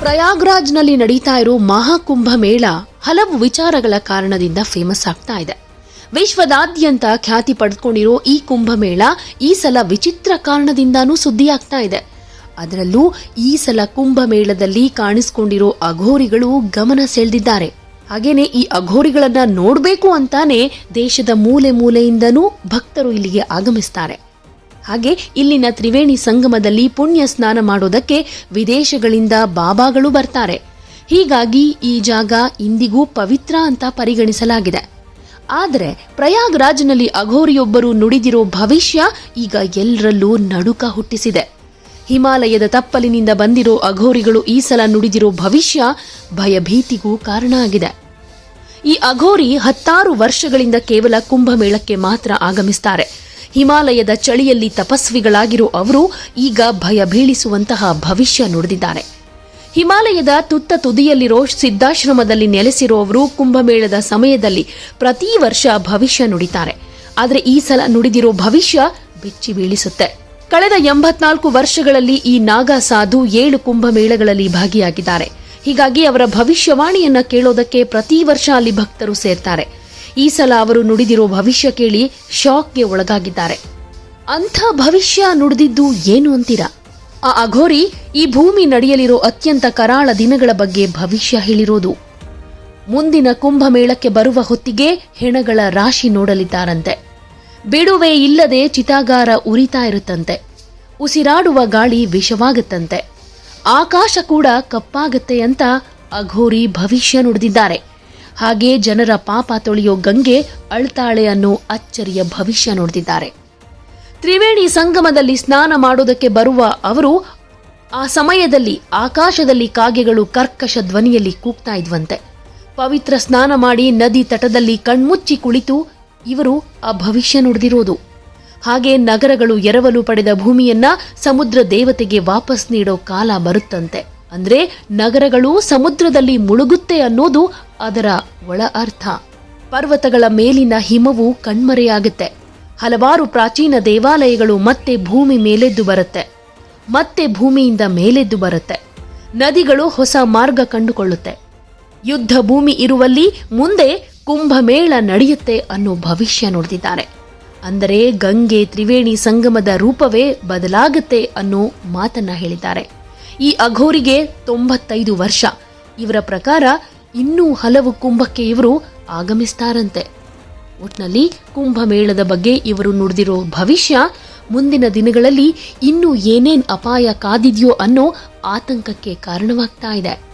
ಪ್ರಯಾಗ್ರಾಜ್ನಲ್ಲಿ ನಡೀತಾ ಇರೋ ಮಹಾಕುಂಭ ಮೇಳ ಹಲವು ವಿಚಾರಗಳ ಕಾರಣದಿಂದ ಫೇಮಸ್ ಆಗ್ತಾ ಇದೆ. ವಿಶ್ವದಾದ್ಯಂತ ಖ್ಯಾತಿ ಪಡೆದುಕೊಂಡಿರೋ ಈ ಕುಂಭಮೇಳ ಈ ಸಲ ವಿಚಿತ್ರ ಕಾರಣದಿಂದಾನೂ ಸುದ್ದಿಯಾಗ್ತಾ ಇದೆ. ಅದರಲ್ಲೂ ಈ ಸಲ ಕುಂಭಮೇಳದಲ್ಲಿ ಕಾಣಿಸಿಕೊಂಡಿರೋ ಅಘೋರಿಗಳು ಗಮನ ಸೆಳೆದಿದ್ದಾರೆ. ಹಾಗೇನೆ ಈ ಅಘೋರಿಗಳನ್ನ ನೋಡಬೇಕು ಅಂತಾನೆ ದೇಶದ ಮೂಲೆ ಮೂಲೆಯಿಂದನೂ ಭಕ್ತರು ಇಲ್ಲಿಗೆ ಆಗಮಿಸ್ತಾರೆ. ಹಾಗೆ ಇಲ್ಲಿನ ತ್ರಿವೇಣಿ ಸಂಗಮದಲ್ಲಿ ಪುಣ್ಯ ಸ್ನಾನ ಮಾಡೋದಕ್ಕೆ ವಿದೇಶಗಳಿಂದ ಬಾಬಾಗಳು ಬರ್ತಾರೆ. ಹೀಗಾಗಿ ಈ ಜಾಗ ಇಂದಿಗೂ ಪವಿತ್ರ ಅಂತ ಪರಿಗಣಿಸಲಾಗಿದೆ. ಆದರೆ ಪ್ರಯಾಗ್ರಾಜ್ನಲ್ಲಿ ಅಘೋರಿಯೊಬ್ಬರು ನುಡಿದಿರೋ ಭವಿಷ್ಯ ಈಗ ಎಲ್ಲರಲ್ಲೂ ನಡುಕ ಹುಟ್ಟಿಸಿದೆ. ಹಿಮಾಲಯದ ತಪ್ಪಲಿನಿಂದ ಬಂದಿರೋ ಅಘೋರಿಗಳು ಈ ಸಲ ನುಡಿದಿರೋ ಭವಿಷ್ಯ ಭಯಭೀತಿಗೂ ಕಾರಣ ಆಗಿದೆ. ಈ ಅಘೋರಿ ಹತ್ತಾರು ವರ್ಷಗಳಿಂದ ಕೇವಲ ಕುಂಭಮೇಳಕ್ಕೆ ಮಾತ್ರ ಆಗಮಿಸ್ತಾರೆ. ಹಿಮಾಲಯದ ಚಳಿಯಲ್ಲಿ ತಪಸ್ವಿಗಳಾಗಿರೋ ಅವರು ಈಗ ಭಯ ಬೀಳಿಸುವಂತಹ ಭವಿಷ್ಯ ನುಡಿದಿದ್ದಾರೆ. ಹಿಮಾಲಯದ ತುತ್ತ ತುದಿಯಲ್ಲಿರೋ ಸಿದ್ಧಾಶ್ರಮದಲ್ಲಿ ನೆಲೆಸಿರುವವರು ಕುಂಭಮೇಳದ ಸಮಯದಲ್ಲಿ ಪ್ರತಿ ವರ್ಷ ಭವಿಷ್ಯ ನುಡಿತಾರೆ. ಆದರೆ ಈ ಸಲ ನುಡಿದಿರೋ ಭವಿಷ್ಯ ಬೆಚ್ಚಿ ಬೀಳಿಸುತ್ತೆ. ಕಳೆದ ಎಂಬತ್ನಾಲ್ಕು ವರ್ಷಗಳಲ್ಲಿ ಈ ನಾಗಾ ಸಾಧು ಏಳು ಕುಂಭಮೇಳಗಳಲ್ಲಿ ಭಾಗಿಯಾಗಿದ್ದಾರೆ. ಹೀಗಾಗಿ ಅವರ ಭವಿಷ್ಯವಾಣಿಯನ್ನ ಕೇಳೋದಕ್ಕೆ ಪ್ರತಿ ವರ್ಷ ಅಲ್ಲಿ ಭಕ್ತರು ಸೇರ್ತಾರೆ. ಈ ಸಲ ಅವರು ನುಡಿದಿರೋ ಭವಿಷ್ಯ ಕೇಳಿ ಶಾಕ್ಗೆ ಒಳಗಾಗಿದ್ದಾರೆ. ಅಂಥ ಭವಿಷ್ಯ ನುಡಿದಿದ್ದು ಏನು ಅಂತೀರಾ? ಆ ಅಘೋರಿ ಈ ಭೂಮಿ ನಡೆಯಲಿರೋ ಅತ್ಯಂತ ಕರಾಳ ದಿನಗಳ ಬಗ್ಗೆ ಭವಿಷ್ಯ ಹೇಳಿರೋದು. ಮುಂದಿನ ಕುಂಭಮೇಳಕ್ಕೆ ಬರುವ ಹೊತ್ತಿಗೆ ಹೆಣಗಳ ರಾಶಿ ನೋಡಲಿದ್ದಾರಂತೆ. ಬಿಡುವೆ ಇಲ್ಲದೆ ಚಿತಾಗಾರ ಉರಿತಾ ಇರುತ್ತಂತೆ. ಉಸಿರಾಡುವ ಗಾಳಿ ವಿಷವಾಗುತ್ತಂತೆ. ಆಕಾಶ ಕೂಡ ಕಪ್ಪಾಗತ್ತೆ ಅಂತ ಅಘೋರಿ ಭವಿಷ್ಯ ನುಡಿದಿದ್ದಾರೆ. ಹಾಗೆ ಜನರ ಪಾಪ ತೊಳೆಯೋ ಗಂಗೆ ಅಳ್ತಾಳೆ ಅನ್ನೋ ಅಚ್ಚರಿಯ ಭವಿಷ್ಯ ನೋಡ್ತಿದ್ದಾರೆ. ತ್ರಿವೇಣಿ ಸಂಗಮದಲ್ಲಿ ಸ್ನಾನ ಮಾಡೋದಕ್ಕೆ ಬರುವ ಅವರು ಆ ಸಮಯದಲ್ಲಿ ಆಕಾಶದಲ್ಲಿ ಕಾಗೆಗಳು ಕರ್ಕಶ ಧ್ವನಿಯಲ್ಲಿ ಕೂಗ್ತಾ ಇದ್ವಂತೆ. ಪವಿತ್ರ ಸ್ನಾನ ಮಾಡಿ ನದಿ ತಟದಲ್ಲಿ ಕಣ್ಮುಚ್ಚಿ ಕುಳಿತು ಇವರು ಆ ಭವಿಷ್ಯ ನುಡಿದಿರೋದು. ಹಾಗೆ ನಗರಗಳು ಎರವಲು ಪಡೆದ ಭೂಮಿಯನ್ನ ಸಮುದ್ರ ದೇವತೆಗೆ ವಾಪಸ್ ನೀಡೋ ಕಾಲ ಬರುತ್ತಂತೆ. ಅಂದ್ರೆ ನಗರಗಳು ಸಮುದ್ರದಲ್ಲಿ ಮುಳುಗುತ್ತೆ ಅನ್ನೋದು ಅದರ ಒಳ ಅರ್ಥ. ಪರ್ವತಗಳ ಮೇಲಿನ ಹಿಮವು ಕಣ್ಮರೆಯಾಗುತ್ತೆ. ಹಲವಾರು ಪ್ರಾಚೀನ ದೇವಾಲಯಗಳು ಮತ್ತೆ ಭೂಮಿ ಮೇಲೆದ್ದು ಬರುತ್ತೆ. ಮತ್ತೆ ಭೂಮಿಯಿಂದ ಮೇಲೆದ್ದು ಬರುತ್ತೆ. ನದಿಗಳು ಹೊಸ ಮಾರ್ಗ ಕಂಡುಕೊಳ್ಳುತ್ತೆ. ಯುದ್ಧ ಭೂಮಿ ಇರುವಲ್ಲಿ ಮುಂದೆ ಕುಂಭಮೇಳ ನಡೆಯುತ್ತೆ ಅನ್ನೋ ಭವಿಷ್ಯ ನುಡಿದಿದ್ದಾರೆ ಅಂದರೆ ಗಂಗೆ ತ್ರಿವೇಣಿ ಸಂಗಮದ ರೂಪವೇ ಬದಲಾಗುತ್ತೆ ಅನ್ನೋ ಮಾತನ್ನ ಹೇಳಿದ್ದಾರೆ. ಈ ಅಘೋರಿಗೆ ತೊಂಬತ್ತೈದು ವರ್ಷ. ಇವರ ಪ್ರಕಾರ ಇನ್ನೂ ಹಲವು ಕುಂಭಕ್ಕೆ ಇವರು ಆಗಮಿಸ್ತಾರಂತೆ. ಒಟ್ನಲ್ಲಿ ಕುಂಭಮೇಳದ ಬಗ್ಗೆ ಇವರು ನುಡಿದಿರೋ ಭವಿಷ್ಯ ಮುಂದಿನ ದಿನಗಳಲ್ಲಿ ಇನ್ನೂ ಏನೇನ್ ಅಪಾಯ ಕಾದಿದೆಯೋ ಅನ್ನೋ ಆತಂಕಕ್ಕೆ ಕಾರಣವಾಗ್ತಾ ಇದೆ.